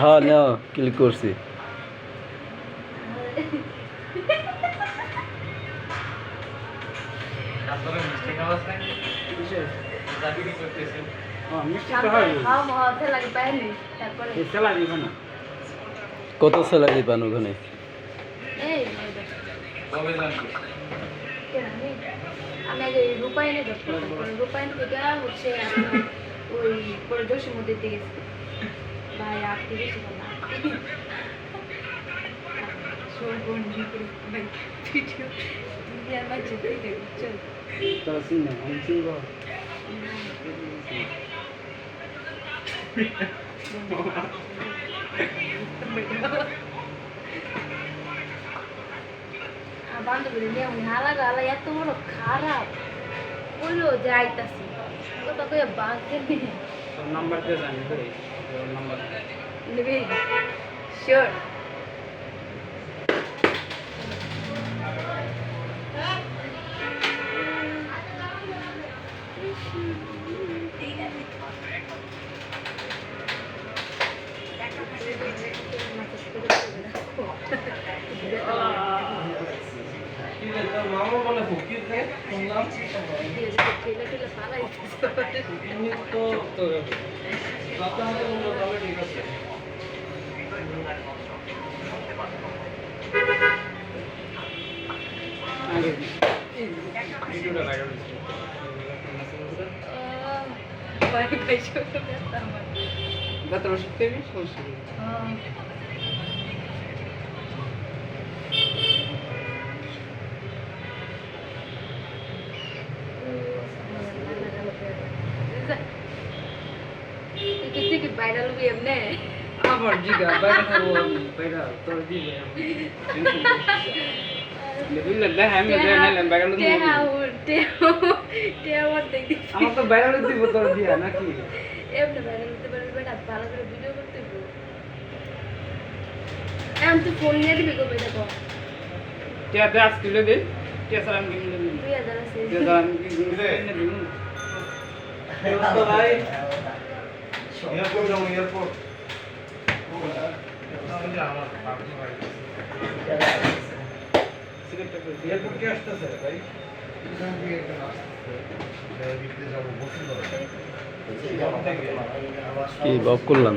হ্যাঁ না ক্লিক করছি। হয়। কত স্যালারি পান ওখানে? আমি আগে রূপায়ণে জব করতাম পরে রূপায়ণ থেকে হচ্ছে আমি ওই পরে জোশী মধ্যে গেছি ভাই আপনি বেশি বলা সৌগন্ধি করে বান্ধবীরা নিয়ে উনি হালা গালা এত বড় খারাপ বলল যে আইতাছি কথা কয়ে নাম্বার দিয়ে জানি নাম্বার নেবে। শিওর বলে হুকি দে শুনলাম তুমি তো হতে বলল তবে ঠিক আছে ভিডিওটা লাগানো ভাই ভাই শুরু করতে আমার বেতার ওষুধ খেবি সমস্যা ভাইরাল হবি এমনি আবার জিগা বাইরে খাব আমি বাইরে তোর দিবে আমি বাইরে আমার তো বাইরে দিব তোর দিয়া নাকি এমনি ভাইরাল হতে পারবি বেটা ভালো করে ভিডিও করতে হইব এখন ফোন নিয়ে দিবি কবে দেখো টিয়া দে আজ কিলো দে টিয়া আমি কিনে দিই দুই হাজার আছে টিয়া সার আমি কিনে দিই তো ভাই এয়ারপোর্ট যাব এয়ারপোর্ট সিগারেটটা করে দিই এয়ারপোর্ট কে আসতেছে ভাই কি বাপ করলাম?